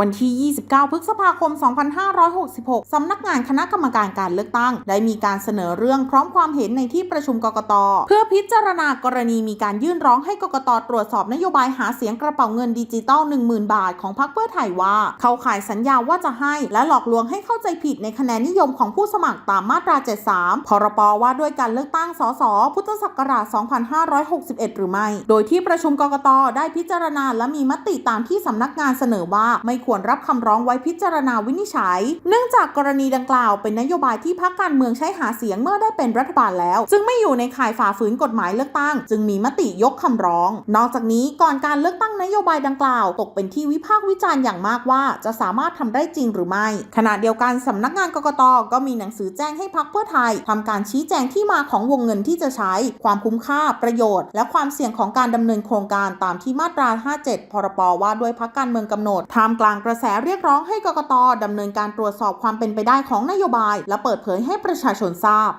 วันที่ 29 พฤษภาคม 2566 สำนักงานคณะกรรมการการเลือกตั้ง ได้มีการเสนอเรื่องพร้อมความเห็นในที่ประชุมกกต เพื่อพิจารณากรณีมีการยื่นร้องให้กกตตรวจสอบนโยบายหาเสียงกระเป๋าเงินดิจิตอล10,000 บาทของพรรคเพื่อไทยว่า เข้าข่ายสัญญาว่าจะให้ และหลอกลวงให้เข้าใจผิดในคะแนนนิยมของผู้สมัครตามมาตรา 73 พรปว่าด้วยการเลือกตั้ง สส พุทธศักราช 2561 หรือไม่ โดยที่ประชุมกกต ได้พิจารณาและมีมติตามที่สำนักงานเสนอว่าไม่ควรควรรับคำร้องไว้พิจารณาวินิจฉัย เนื่องจากกรณีดังกล่าวเป็นนโยบายที่พรรคการเมืองใช้หาเสียงเมื่อได้เป็นรัฐบาลแล้ว จึงไม่อยู่ในข่ายฝ่าฝืนกฎหมายเลือกตั้ง จึงมีมติยกคำร้อง นอกจากนี้ก่อนการเลือกตั้งนโยบายดังกล่าว ตกเป็นที่วิพากษ์วิจารณ์อย่างมากว่า จะสามารถทำได้จริงหรือไม่ ขณะเดียวกันสำนักงานกกตก็มีหนังสือแจ้งให้พรรคเพื่อไทยทำการชี้แจงที่มาของวงเงินที่จะใช้ ความคุ้มค่าประโยชน์ และความเสี่ยงของการดำเนินโครงการตามที่มาตรา 57 พรปว่าด้วยพรรคการเมืองกำหนดท่ามกลางกระแสเรียกร้องให้กกตดำเนินการตรวจสอบความเป็นไปได้ของนโยบาย และเปิดเผยให้ประชาชนทราบ